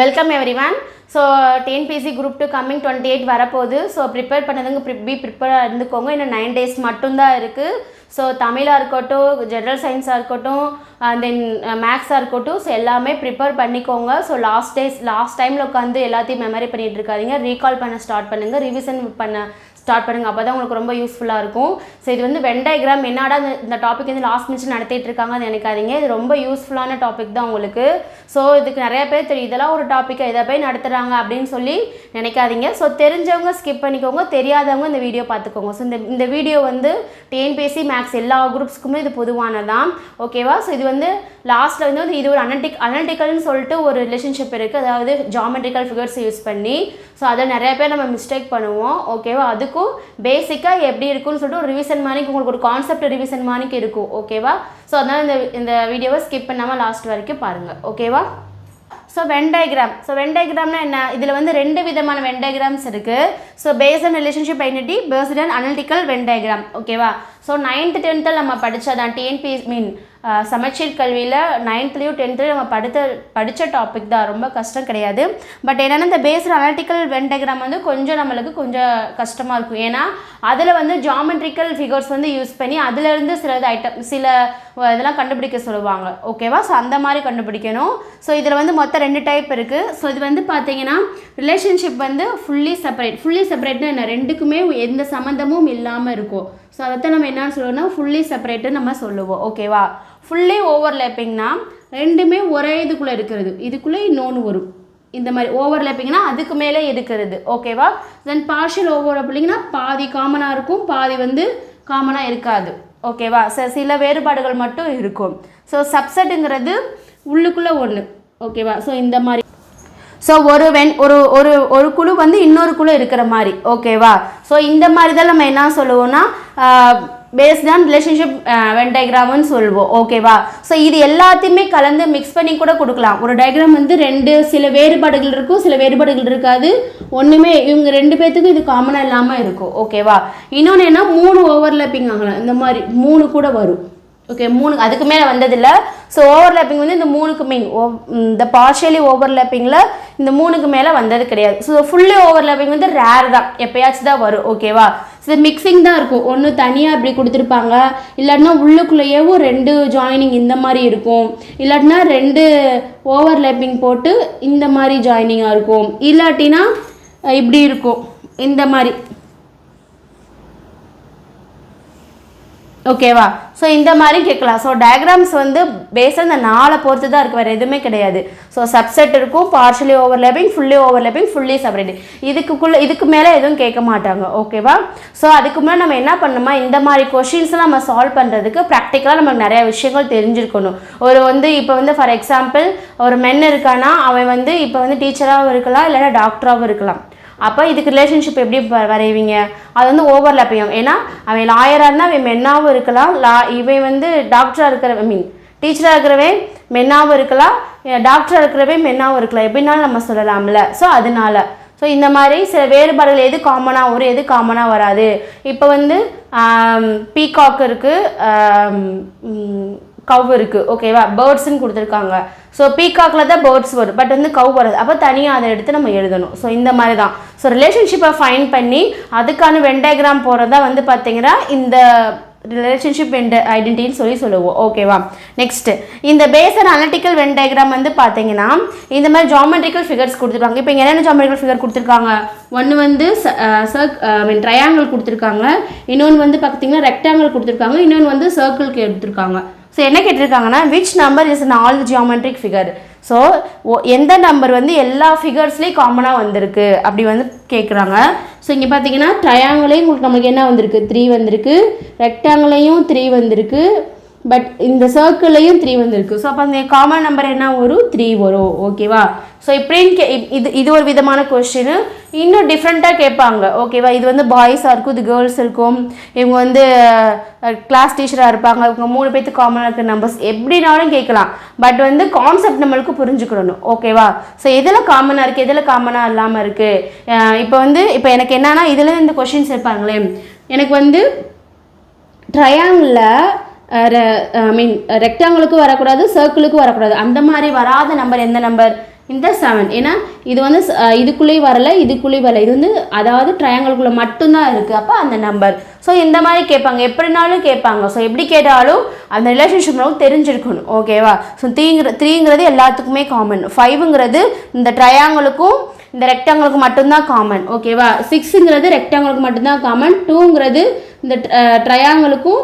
Welcome everyone so TNPSC group two coming twenty eight வரப்போகுது. So prepare பண்ணதுங்க ப்ரி பி ப்ரிப்பேராக இருந்துக்கோங்க. இன்னும் நைன் டேஸ் மட்டும்தான் இருக்குது ஸோ தமிழாக இருக்கட்டும் ஜென்ரல் சயின்ஸாக இருக்கட்டும் தென் மேக்ஸாக uh, இருக்கட்டும். ஸோ எல்லாமே ப்ரிப்பேர் பண்ணிக்கோங்க. ஸோ லாஸ்ட் டேஸ் லாஸ்ட் டைமில் உட்காந்து எல்லாத்தையும் மெமரி பண்ணிகிட்டு இருக்காதிங்க. ரீகால் பண்ண ஸ்டார்ட் பண்ணுங்கள் ரிவிஷன் பண்ண ஸ்டார்ட் பண்ணுங்கள் அப்போ தான் உங்களுக்கு ரொம்ப யூஸ்ஃபுல்லாக இருக்கும். ஸோ இது வந்து வென் டயக்ராம் என்னடா இந்த- டாபிக் வந்து லாஸ்ட் மினிட்ஸ் நடத்திட்டு இருக்காங்க அது நினைக்காதீங்க. இது ரொம்ப யூஸ்ஃபுல்லான டாபிக் தான் உங்களுக்கு. ஸோ இதுக்கு நிறைய பேர் தெரியும் இதெல்லாம் ஒரு டாப்பிக்கை இதை போய் நடத்துகிறாங்க அப்படின்னு சொல்லி நினைக்காதீங்க. ஸோ தெரிஞ்சவங்க ஸ்கிப் பண்ணிக்கோங்க. தெரியாதவங்க இந்த வீடியோ பார்த்துக்கோங்க. ஸோ இந்த இந்த வீடியோ வந்து டிஎன்பிஎஸ்சி மேக்ஸ் எல்லா குரூப்ஸ்க்குமே இது பொதுவானதான் ஓகேவா ஸோ இது வந்து லாஸ்ட்டில் வந்து இது ஒரு அனலிட்டிக் அனலிட்டிக்கல்னு சொல்லிட்டு ஒரு ரிலேஷன்ஷிப் இருக்குது அதாவது ஜாமெட்ரிக்கல் ஃபிகர்ஸ் யூஸ் பண்ணி. ஸோ அதை நிறைய பேர் நம்ம மிஸ்டேக் பண்ணுவோம். ஓகேவா அதுக்கு இருக்கும். பேசிக்காக எப்படி இருக்கும்னு சொல்லிட்டு ஒரு ரிவிஷன் மாதிரி உங்களுக்கு ஒரு கான்செப்ட் ரிவிஷன் மாதிரி இருக்கும். ஓகேவா ஸோ அதனால் இந்த இந்த வீடியோவை ஸ்கிப் பண்ணாமல் லாஸ்ட் வரைக்கும் பாருங்கள் ஓகேவா so Venn diagram so Venn டயக்ராம்னா என்ன? இதில் வந்து ரெண்டு விதமான வென் டயக்ராம்ஸ் இருக்குது so base and relationship identity based and analytical Venn diagram ஓகேவா ஸோ நைன்த்து டென்த்தில் நம்ம படித்ததான் டிஎன்பி மீன் சமச்சீர் கல்வியில் நைன்த்லேயும் டென்த்லேயும் நம்ம படித்த படித்த டாபிக் தான். ரொம்ப கஷ்டம் கிடையாது. பட் என்னென்னா இந்த பேஸ்ட் அனாலிட்டிக்கல் வெண்டகிராம் வந்து கொஞ்சம் நம்மளுக்கு கொஞ்சம் கஷ்டமாக இருக்கும். ஏன்னா அதில் வந்து ஜாமெட்ரிக்கல் ஃபிகர்ஸ் வந்து யூஸ் பண்ணி அதுலேருந்து சில ஐட்டம் சில இதெல்லாம் கண்டுபிடிக்க சொல்லுவாங்க. ஓகேவா ஸோ அந்த மாதிரி கண்டுபிடிக்கணும். ஸோ இதில் வந்து மொத்தம் ரெண்டு டைப் இருக்குது ஸோ இது வந்து பார்த்தீங்கன்னா ரிலேஷன்ஷிப் வந்து ஃபுல்லி செப்பரேட் ஃபுல்லி செப்பரேட்னா என்ன? ரெண்டுக்குமே எந்த சம்மந்தமும் இல்லாமல் இருக்கும். ஸோ அதைத்தான் நம்ம என்னன்னு சொல்லுவோம்னா ஃபுல்லி செப்பரேட்டு நம்ம சொல்லுவோம். ஓகேவா ஃபுல்லி ஓவர்லேப்பிங்னா ரெண்டுமே ஒரே இதுக்குள்ளே இருக்கிறது. இதுக்குள்ளே இன்னொன்று வரும். இந்த மாதிரி ஓவர்லேப்பிங்னா அதுக்கு மேலே இருக்கிறது. ஓகேவா தென் பார்ஷியல் ஓவர்லேப்பிங்னா பாதி காமனாக இருக்கும் பாதி வந்து காமனாக இருக்காது. ஓகேவா ச சில வேறுபாடுகள் மட்டும் இருக்கும். ஸோ சப்செட்டுங்கிறது உள்ளுக்குள்ளே ஒன்று ஓகேவா ஸோ இந்த மாதிரி ஸோ ஒரு வென் ஒரு ஒரு ஒரு குழு வந்து இன்னொரு குழு இருக்கிற மாதிரி. ஓகேவா ஸோ இந்த மாதிரி தான் நம்ம என்ன சொல்லுவோம்னா பேஸ்ட் ஆன் ரிலேஷன்ஷிப் வென் டயக்ராம்னு சொல்லுவோம். ஓகேவா ஸோ இது எல்லாத்தையுமே கலந்து மிக்ஸ் பண்ணி கூட கொடுக்கலாம். ஒரு டயக்ராம் வந்து ரெண்டு சில வேறுபாடுகள் இருக்கும் சில வேறுபாடுகள் இருக்காது. ஒன்றுமே இவங்க ரெண்டு பேர்த்துக்கும் இது காமனாக இல்லாமல் இருக்கும். ஓகேவா இன்னொன்று என்ன? மூணு ஓவர்லேப்பிங் ஆகலாம். இந்த மாதிரி மூணு கூட வரும். ஓகே மூணு அதுக்கு மேலே வந்ததில்லை. ஸோ ஓவர்லேப்பிங் வந்து இந்த மூணுக்கு மீன் ஓ இந்த பார்ஷியலி ஓவர்லேப்பிங்கில் இந்த மூணுக்கு மேலே வந்தது கிடையாது. ஸோ ஃபுல்லி ஓவர்லேப்பிங் வந்து ரேர் தான். எப்போயாச்சும் தான் வரும். ஓகேவா ஸோ மிக்சிங் தான் இருக்கும். ஒன்று தனியாக இப்படி கொடுத்துருப்பாங்க. இல்லாட்டினா உள்ளுக்குள்ளேயேவும் ரெண்டு ஜாயினிங் இந்த மாதிரி இருக்கும். இல்லாட்டினா ரெண்டு ஓவர்லேப்பிங் போட்டு இந்த மாதிரி ஜாயினிங்காக இருக்கும். இல்லாட்டினா இப்படி இருக்கும். இந்த மாதிரி. ஓகேவா ஸோ இந்த மாதிரி கேட்கலாம். ஸோ டயக்ராம்ஸ் வந்து பேஸாக இந்த நாளை பொறுத்து தான் இருக்கு. வேறு எதுவுமே கிடையாது. ஸோ சப்செட் இருக்கும். Partially overlapping fully overlapping fully separate இதுக்குள்ளே இதுக்கு மேலே எதுவும் கேட்க மாட்டாங்க. ஓகேவா ஸோ அதுக்கு முன்னாடி நம்ம என்ன பண்ணணுமா? இந்த மாதிரி கொஷின்ஸ்லாம் நம்ம சால்வ் பண்ணுறதுக்கு ப்ராக்டிக்கலாக நமக்கு நிறைய விஷயங்கள் தெரிஞ்சிருக்கணும். ஒரு வந்து இப்போ வந்து ஃபார் எக்ஸாம்பிள் ஒரு மென் இருக்கானா? அவன் வந்து இப்போ வந்து டீச்சராகவும் இருக்கலாம் இல்லைன்னா டாக்டராகவும் இருக்கலாம். அப்போ இதுக்கு ரிலேஷன்ஷிப் எப்படி வரைவீங்க? அது வந்து ஓவர்லாப்பிங் ஏன்னா அவன் லாயராக இருந்தால் அவன் மென்னாவும் இருக்கலாம். லா இவன் வந்து டாக்டராக இருக்கிற ஐ மீன் டீச்சராக இருக்கிறவன் மென்னாவும் இருக்கலாம். டாக்டராக இருக்கிறவன் மென்னாவும் இருக்கலாம். எப்படின்னாலும் நம்ம சொல்லலாம்ல. ஸோ அதனால. ஸோ இந்த மாதிரி சில வேறுபாடுகள் எது காமனாக வரும் எது காமனாக வராது. இப்போ வந்து பீகாக் இருக்குது கவ் இருக்குது ஓகேவா பேர்ட்ஸ்னு கொடுத்துருக்காங்க. ஸோ பீகாக்கில் தான் பேர்ட்ஸ் வரும் பட் வந்து கவ் வராது. அப்போ தனியாக அதை எடுத்து நம்ம எழுதணும். ஸோ இந்த மாதிரி தான். ஸோ ரிலேஷன்ஷிப்பை ஃபைன் பண்ணி அதுக்கான வெண்டாகிராம் போகிறதா வந்து பார்த்தீங்கன்னா இந்த ரிலேஷன்ஷிப் வெண்ட ஐடென்டிட்டின்னு சொல்லி சொல்லுவோம். ஓகேவா நெக்ஸ்ட் இந்த பேசர் அனலிட்டிக்கல் வென் டயக்ராம் வந்து பார்த்தீங்கன்னா இந்த மாதிரி ஜாமெட்ரிக்கல் ஃபிகர்ஸ் கொடுத்துருக்காங்க. இப்போ இங்கே என்னென்ன ஜாமெட்ரிக்கல் ஃபிகர் கொடுத்துருக்காங்க? ஒன்று வந்து சர்க் ஐ மீன் ட்ரையாங்கிள் கொடுத்துருக்காங்க. இன்னொன்று வந்து பார்த்தீங்கன்னா ரெக்டாங்கிள் கொடுத்துருக்காங்க. இன்னொன்று வந்து சர்க்கிள் எடுத்துருக்காங்க ஸோ என்ன கேட்டிருக்காங்கன்னா which number is in all geometric figure so எந்த நம்பர் வந்து எல்லா ஃபிகர்ஸ்லேயும் காமனாக வந்திருக்கு? அப்படி வந்து கேட்குறாங்க ஸோ இங்கே பார்த்தீங்கன்னா ட்ரையாங்கிளையும் உங்களுக்கு நமக்கு என்ன வந்திருக்கு? த்ரீ வந்திருக்கு. ரெக்டாங்கிளையும் த்ரீ வந்திருக்கு. பட் இந்த சர்க்கிளையும் த்ரீ வந்திருக்கு. ஸோ அப்போ அந்த காமன் நம்பர் என்ன வரும்? த்ரீ வரும். ஓகேவா ஸோ இப்படின்னு கே இது இது ஒரு விதமான கொஸ்டின் இன்னும் டிஃப்ரெண்ட்டாக கேட்பாங்க. ஓகேவா இது வந்து பாய்ஸாக இருக்கும் இது கேர்ள்ஸ் இருக்கும். இவங்க வந்து கிளாஸ் டீச்சராக இருப்பாங்க. இவங்க மூணு பேர்த்துக்கு காமனாக இருக்கிற நம்பர்ஸ் எப்படினாலும் கேட்கலாம். பட் வந்து கான்செப்ட் நம்மளுக்கு புரிஞ்சுக்கணும். ஓகேவா ஸோ எதில் காமனாக இருக்குது எதில் காமனாக இல்லாமல் இருக்குது இப்போ வந்து இப்போ எனக்கு என்னென்னா இதில் இந்த கொஷின்ஸ் இருப்பாங்களே. எனக்கு வந்து ட்ரையாங்கில் ஐ மீன் ரெக்டாங்கிளுக்கு வரக்கூடாது சர்க்கிளுக்கு வரக்கூடாது. அந்த மாதிரி வராத நம்பர் எந்த நம்பர் இந்த செவன் ஏன்னா இது வந்து இதுக்குள்ளேயும் வரல இதுக்குள்ளேயும் வரல. இது வந்து அதாவது ட்ரையாங்கிள்குள்ளே மட்டும்தான் இருக்குது அப்போ அந்த நம்பர் ஸோ இந்த மாதிரி கேட்பாங்க. எப்படினாலும் கேட்பாங்க. ஸோ எப்படி கேட்டாலும் அந்த ரிலேஷன்ஷிப் தெரிஞ்சிருக்கணும். ஓகேவா ஸோ த்ரீங்கிற த்ரீங்கிறது எல்லாத்துக்குமே காமன் ஃபைவுங்கிறது இந்த ட்ரையாங்கிளுக்கும் இந்த ரெக்டாங்கிளுக்கு மட்டும்தான் காமன் ஓகேவா சிக்ஸுங்கிறது ரெக்டாங்கிளுக்கு மட்டும்தான் காமன் டூங்கிறது இந்த ட்ரையாங்கிளுக்கும்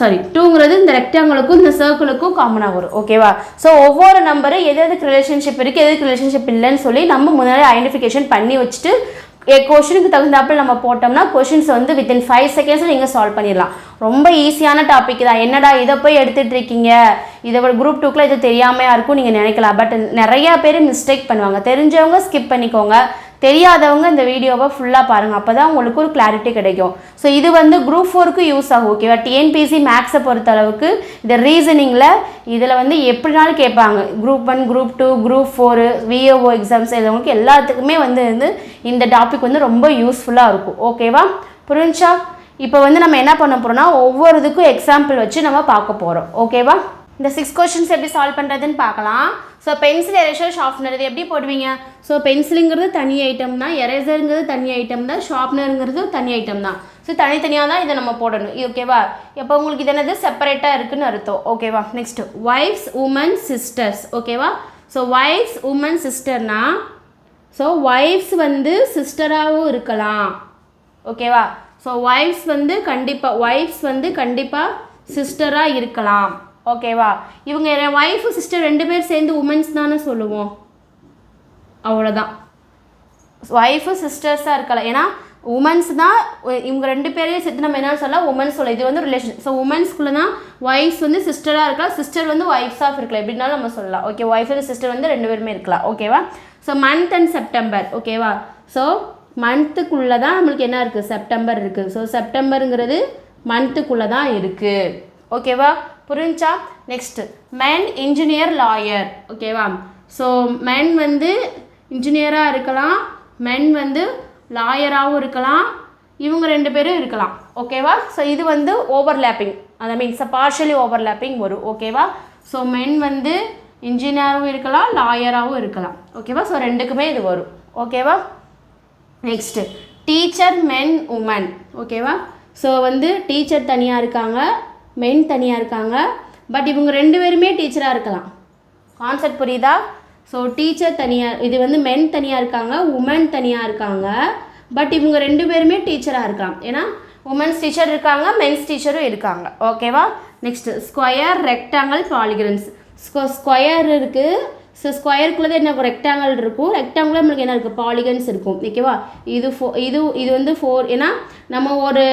சாரி டூங்கிறது இந்த ரெக்டாங்கிளுக்கும் இந்த சர்க்கிளுக்கும் காமனாக வரும். ஓகேவா ஸோ ஒவ்வொரு நம்பரும் எது எதுக்கு ரிலேஷன்ஷிப் இருக்குது எதுக்கு ரிலேஷன்ஷிப் இல்லைன்னு சொல்லி நம்ம முன்னாடி ஐடென்டிஃபிகேஷன் பண்ணி வச்சுட்டு கொஷினுக்கு தகுந்தாப்பில் நம்ம போட்டோம்னா கொஷின்ஸ் வந்து வித்தின் ஃபைவ் செகண்ட்ஸில் நீங்கள் சால்வ் பண்ணிடலாம். ரொம்ப ஈஸியான டாபிக் தான். என்னடா இதை போய் எடுத்துகிட்டு இருக்கீங்க? இதை குரூப் டூக்கில் இது தெரியாமையாக இருக்கும் நீங்கள் நினைக்கலாம். பட் நிறையா பேர் மிஸ்டேக் பண்ணுவாங்க. தெரிஞ்சவங்க ஸ்கிப் பண்ணிக்கோங்க. தெரியாதவங்க இந்த வீடியோவை ஃபுல்லாக பாருங்கள் அப்போ தான் உங்களுக்கு ஒரு கிளாரிட்டி கிடைக்கும். ஸோ இது வந்து குரூப் ஃபோருக்கு யூஸ் ஆகும் ஓகேவா டிஎன்பிசி மேக்ஸை பொறுத்த அளவுக்கு இந்த ரீசனிங்கில் இதில் வந்து எப்படினாலும் கேட்பாங்க. Group one group two group four VAO exams இதுவங்களுக்கு எல்லாத்துக்குமே வந்து வந்து இந்த டாபிக் வந்து ரொம்ப யூஸ்ஃபுல்லாக இருக்கும். ஓகேவா புரிஞ்சா இப்போ வந்து நம்ம என்ன பண்ண போகிறோம்னா ஒவ்வொரு இதுக்கும் எக்ஸாம்பிள் வச்சு நம்ம பார்க்க போகிறோம் ஓகேவா இந்த சிக்ஸ் கொஷின்ஸ் எப்படி சால்வ் பண்ணுறதுன்னு பார்க்கலாம். ஸோ பென்சில் எரேசர் ஷார்ப்னர் இது எப்படி போடுவீங்க? ஸோ பென்சிலுங்கிறது தனி ஐட்டம் தான். எரேசருங்கிறது தனி ஐட்டம் தான். ஷார்ப்னருங்கிறது தனி ஐட்டம் தான். ஸோ தனித்தனியாக தான் இதை நம்ம போடணும். ஓகேவா இப்போ உங்களுக்கு இது என்னது? செப்பரேட்டாக இருக்குன்னு அர்த்தம். ஓகேவா நெக்ஸ்ட் ஒய்ஃப்ஸ் உமன் சிஸ்டர்ஸ் ஓகேவா ஸோ ஒய்ஃப்ஸ் உமன் சிஸ்டர்னா ஸோ ஒய்ஃப்ஸ் வந்து சிஸ்டராகவும் இருக்கலாம். ஓகேவா ஸோ ஒய்ஃப்ஸ் வந்து கண்டிப்பாக ஒய்ஃப்ஸ் வந்து கண்டிப்பாக சிஸ்டராக இருக்கலாம். ஓகேவா இவங்க என் ஒய்ஃபு சிஸ்டர் ரெண்டு பேர் சேர்ந்து உமன்ஸ் தானே சொல்லுவோம். அவ்வளோதான் ஒய்ஃபு சிஸ்டர்ஸாக இருக்கலாம் ஏன்னா உமன்ஸ் தான் இவங்க ரெண்டு பேரையும் சேர்த்து நம்ம என்ன சொல்லலாம்? உமன்ஸ் சொல்ல. இது வந்து ரிலேஷன் ஸோ உமன்ஸ்குள்ளே தான் ஒய்ஃப்ஸ் வந்து சிஸ்டராக இருக்கலாம். சிஸ்டர் வந்து ஒய்ஃப்ஸ் ஆஃப் இருக்கலாம். எப்படினாலும் நம்ம சொல்லலாம். ஓகே ஒய்ஃப் அண்ட் சிஸ்டர் வந்து ரெண்டு பேருமே இருக்கலாம். ஓகேவா ஸோ மந்த் அண்ட் செப்டம்பர் ஓகேவா ஸோ மந்த்துக்குள்ளே தான் நம்மளுக்கு என்ன இருக்குது செப்டம்பர் இருக்குது ஸோ செப்டம்பருங்கிறது மந்த்துக்குள்ளே தான் இருக்குது ஓகேவா புரிஞ்சா? நெக்ஸ்ட் மேன் இன்ஜினியர் லாயர் ஓகேவா ஸோ மென் வந்து இன்ஜினியராக இருக்கலாம். மென் வந்து லாயராகவும் இருக்கலாம். இவங்க ரெண்டு பேரும் இருக்கலாம். ஓகேவா ஸோ இது வந்து ஓவர்லேப்பிங் அதை மீன்ஸ் பார்ஷலி ஓவர்லேப்பிங் வரும். ஓகேவா ஸோ மென் வந்து இன்ஜினியராகவும் இருக்கலாம் லாயராகவும் இருக்கலாம். ஓகேவா ஸோ ரெண்டுக்குமே இது வரும். ஓகேவா நெக்ஸ்ட்டு டீச்சர் மென் உமன் ஓகேவா ஸோ வந்து டீச்சர் தனியாக இருக்காங்க. மென் தனியாக இருக்காங்க. பட் இவங்க ரெண்டு பேருமே டீச்சராக இருக்கலாம். கான்செப்ட் புரியுதா? ஸோ டீச்சர் தனியாக இது வந்து மென் தனியாக இருக்காங்க உமன் தனியாக இருக்காங்க. பட் இவங்க ரெண்டு பேருமே டீச்சராக இருக்கலாம். ஏன்னா உமன்ஸ் டீச்சர் இருக்காங்க மென்ஸ் டீச்சரும் இருக்காங்க. ஓகேவா நெக்ஸ்ட் ஸ்கொயர் ரெக்டாங்கிள் பாலிகிரன்ஸ் ஸ்கொ ஸ்கொயர் இருக்குது ஸோ ஸ்கொயருக்குள்ளே தான் என்ன? ரெக்டாங்கிள் இருக்கும். ரெக்டாங்கிள் நம்மளுக்கு என்ன இருக்குது பாலிகன்ஸ் இருக்கும். ஓகேவா இது ஃபோ இது இது வந்து ஃபோர் ஏன்னா நம்ம ஒரு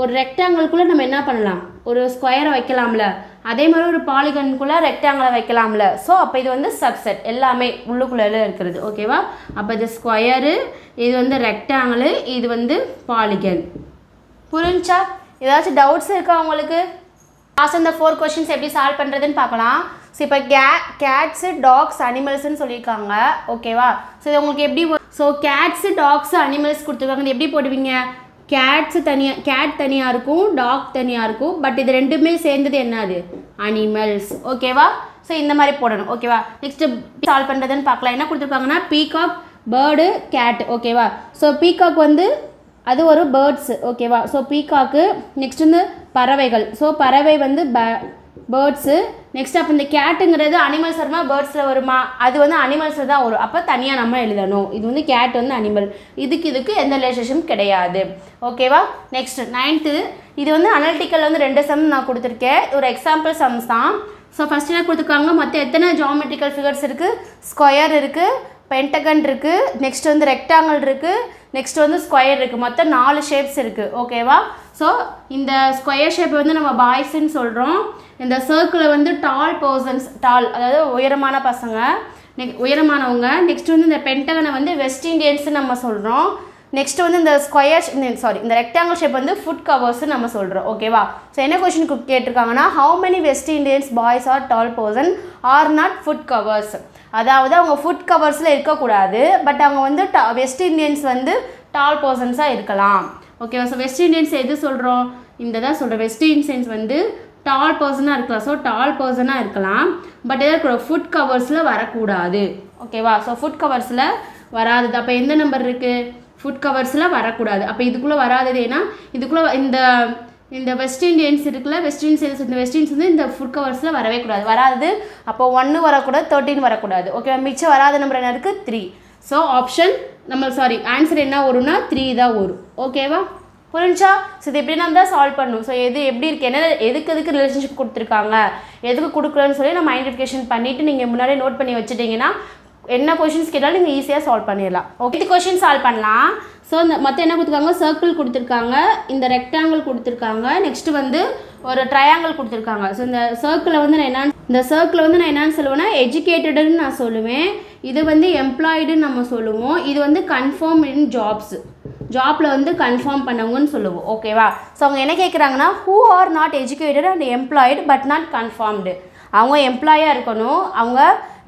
ஒரு ரெக்டாங்கிள்குள்ளே நம்ம என்ன பண்ணலாம்? ஒரு ஸ்கொயரை வைக்கலாம்ல. அதே மாதிரி ஒரு பாலிகனுக்குள்ளே ரெக்டாங்கிளை வைக்கலாம்ல. ஸோ அப்போ இது வந்து சப்செட் எல்லாமே உள்ளுக்குள்ளே இருக்கிறது. ஓகேவா அப்போ இது ஸ்கொயரு இது வந்து ரெக்டாங்கிளு இது வந்து பாலிகன் புரிஞ்சா? ஏதாச்சும் டவுட்ஸ் இருக்கா உங்களுக்கு? லாஸ்ட் இந்த ஃபோர் கொஷின்ஸ் எப்படி சால்வ் பண்ணுறதுன்னு பார்க்கலாம். ஸோ இப்போ கே கேட்ஸு டாக்ஸ் அனிமல்ஸ்னு சொல்லியிருக்காங்க. ஓகேவா ஸோ இது உங்களுக்கு எப்படி ஸோ கேட்ஸு டாக்ஸு அனிமல்ஸ் கொடுத்துருக்காங்க. இது எப்படி போடுவீங்க? கேட்ஸு தனியாக கேட் தனியாக இருக்கும் டாக் தனியாக இருக்கும் பட் இது ரெண்டுமே சேர்ந்தது என்னது அனிமல்ஸ் ஓகேவா ஸோ இந்த மாதிரி போடணும். ஓகேவா நெக்ஸ்ட்டு சால்வ் பண்ணுறதுன்னு பார்க்கலாம். என்ன கொடுத்துருப்பாங்கன்னா பீகாக் பேர்டு கேட் ஓகேவா ஸோ பீகாக் வந்து அது ஒரு பேர்ட்ஸு ஓகேவா ஸோ பீகாக்கு நெக்ஸ்ட் வந்து பறவைகள். ஸோ பறவை வந்து ப பேர்ட்ஸு நெக்ஸ்ட் அப்போ இந்த கேட்டுங்கிறது அனிமல்ஸ் வருமா பேர்ட்ஸில் வருமா? அது வந்து அனிமல்ஸில் தான் வரும். அப்போ தனியாக நம்ம எழுதணும். இது வந்து கேட் வந்து அனிமல் இதுக்கு இதுக்கு எந்த ரிலேஷன்ஷிப் கிடையாது. ஓகேவா நெக்ஸ்ட் நைன்த்து இது வந்து அனலிட்டிக்கல் வந்து ரெண்டு சம் நான் கொடுத்துருக்கேன். ஒரு எக்ஸாம்பிள் சம்ஸ் தான். ஸோ ஃபஸ்ட் என்ன கொடுத்துருக்காங்க? மொத்தம் எத்தனை ஜாமெட்ரிக்கல் ஃபிகர்ஸ் இருக்குது ஸ்கொயர் இருக்குது பென்டகன் இருக்குது நெக்ஸ்ட் வந்து ரெக்டாங்கிள் இருக்குது நெக்ஸ்ட் வந்து ஸ்கொயர் இருக்குது மொத்தம் நாலு ஷேப்ஸ் இருக்குது ஓகேவா ஸோ இந்த ஸ்கொயர் ஷேப் வந்து நம்ம பாய்ஸ்ன்னு சொல்கிறோம் இந்த சர்க்கிளை வந்து டால் பர்சன்ஸ் டால் அதாவது உயரமான பசங்க நெக் உயரமானவங்க. நெக்ஸ்ட் வந்து இந்த பென்டகனை வந்து வெஸ்ட் இண்டியன்ஸ்னு நம்ம சொல்கிறோம் நெக்ஸ்ட் வந்து இந்த ஸ்கொயர் சாரி இந்த ரெக்டாங்கிள் ஷேப் வந்து ஃபுட் கவர்ஸ் நம்ம சொல்கிறோம் ஓகேவா ஸோ என்ன question கேட்டிருக்காங்கன்னா how many West Indians boys are tall person are not foot covers அதாவது அவங்க ஃபுட் கவர்ஸில் இருக்கக்கூடாது பட் அவங்க வந்து டா வெஸ்ட் இண்டியன்ஸ் வந்து டால் பர்சன்ஸாக இருக்கலாம். ஓகேவா ஸோ வெஸ்ட் இண்டியன்ஸ் எது சொல்கிறோம் இந்த தான் சொல்கிறோம் வெஸ்ட் இண்டியன்ஸ் வந்து டால் பர்சனாக இருக்கலாம். ஸோ டால் பர்சனாக இருக்கலாம். பட் எதாவது ஃபுட் கவர்ஸில் வரக்கூடாது. ஓகேவா ஸோ ஃபுட் கவர்ஸில் வராதது. அப்போ எந்த நம்பர் இருக்குது ஃபுட் கவர்ஸில் வரக்கூடாது. அப்போ இதுக்குள்ளே வராதது ஏன்னா இதுக்குள்ளே இந்த இந்த வெஸ்ட் இண்டியன்ஸ் இருக்குல்ல? வெஸ்ட் இண்டியன்ஸ் இந்த வெஸ்ட் இண்டியன்ஸ் வந்து இந்த ஃபுட் கவர்ஸில் வரவே கூடாது. வராது அப்போ ஒன்று வரக்கூடாது தேர்ட்டின் வரக்கூடாது. ஓகேவா மிச்சம் வராத நம்பர் என்ன இருக்குது த்ரீ ஸோ ஆப்ஷன் நம்ம சாரி ஆன்சர் என்ன வரும்னா த்ரீ தான் வரும். ஓகேவா புரிஞ்சா? ஸோ இது எப்படி நம்ம தான் சால்வ் பண்ணணும். ஸோ எது எப்படி இருக்குது என்ன எதுக்கு எதுக்கு ரிலேஷன்ஷிப் கொடுத்துருக்காங்க? எதுக்கு கொடுக்கலன்னு சொல்லி நம்ம ஐடென்டிஃபிகேஷன் பண்ணிவிட்டு நீங்கள் முன்னாடியே நோட் பண்ணி வச்சுட்டிங்கன்னா என்ன கொஷின்ஸ் கேட்டாலும் நீங்கள் ஈஸியாக சால்வ் பண்ணிடலாம். ஓகே இது கொஷின் சால்வ் பண்ணலாம். ஸோ இந்த மற்ற என்ன கொடுத்துருக்காங்க? சர்க்கிள் கொடுத்துருக்காங்க. இந்த ரெக்டாங்கிள் கொடுத்துருக்காங்க. நெக்ஸ்ட்டு வந்து ஒரு ட்ரையாங்கிள் கொடுத்துருக்காங்க. ஸோ இந்த சர்க்கிளை வந்து நான் என்ன இந்த சர்க்கிளை வந்து நான் என்னன்னு சொல்லுவேன்னா எஜுகேட்டடுன்னு நான் சொல்லுவேன். இது வந்து எம்ப்ளாய்டுன்னு நம்ம சொல்லுவோம். இது வந்து கன்ஃபார்ம் இன் ஜாப்ஸ் ஜாப்பில் வந்து கன்ஃபார்ம் பண்ணவங்கன்னு சொல்லுவோம். ஓகேவா ஸோ அவங்க என்ன கேட்குறாங்கன்னா who are not educated and employed but not confirmed அவங்க எம்ப்ளாயாக இருக்கணும். அவங்க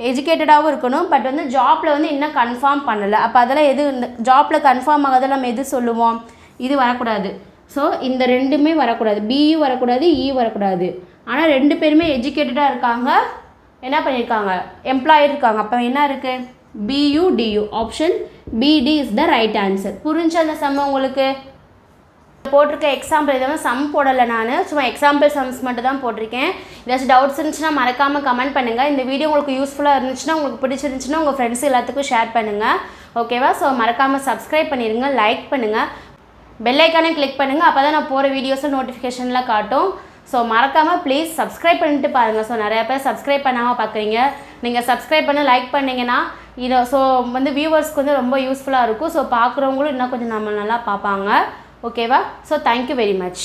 எஜுகேட்டடாகவும் இருக்கணும். பட் வந்து ஜாப்பில் வந்து இன்னும் கன்ஃபார்ம் பண்ணலை. அப்போ அதெல்லாம் எது இந்த ஜாப்பில் கன்ஃபார்ம் ஆகாத நம்ம எது சொல்லுவோம்? இது வரக்கூடாது. ஸோ இந்த ரெண்டுமே வரக்கூடாது. பிஇ வரக்கூடாது இ வரக்கூடாது. ஆனால் ரெண்டு பேருமே எஜுகேட்டடாக இருக்காங்க. என்ன பண்ணியிருக்காங்க எம்ப்ளாயி இருக்காங்க. அப்போ என்ன இருக்குது PU DU option BD is the right answer புரிஞ்ச அந்த சம் உங்களுக்கு? போட்டிருக்க எக்ஸாம்பிள் எதுவும் சம் போடலை நான். சும்மா எக்ஸாம்பிள் சம்ஸ் மட்டும் தான் போட்டிருக்கேன். ஏதாச்சும் டவுட்ஸ் இருந்துச்சுன்னா மறக்காமல் கமெண்ட் பண்ணுங்கள் இந்த வீடியோ உங்களுக்கு யூஸ்ஃபுல்லாக இருந்துச்சுன்னா உங்களுக்கு பிடிச்சிருந்துச்சுன்னா உங்கள் ஃப்ரெண்ட்ஸ் எல்லாத்துக்கும் ஷேர் பண்ணுங்கள் ஓகேவா ஸோ மறக்காமல் சப்ஸ்கிரைப் பண்ணிடுங்க லைக் பண்ணுங்கள் பெல்லைக்கானே கிளிக் பண்ணுங்கள் அப்போ தான் நான் போகிற வீடியோஸும் நோட்டிஃபிகேஷனில் காட்டும். ஸோ மறக்காமல் ப்ளீஸ் சப்ஸ்கிரைப் பண்ணிட்டு பாருங்கள் ஸோ நிறையா பேர் சப்ஸ்கிரைப் பண்ணாமல் பார்க்குறீங்க நீங்கள் சப்ஸ்கிரைப் பண்ணி லைக் பண்ணிங்கன்னா இதை ஸோ வந்து வியூவர்ஸ்க்கு வந்து ரொம்ப யூஸ்ஃபுல்லாக இருக்கும். ஸோ பார்க்குறவங்களும் இன்னும் கொஞ்சம் நம்ம நல்லா பார்ப்பாங்க. ஓகேவா ஸோ தேங்க்யூ வெரி மச்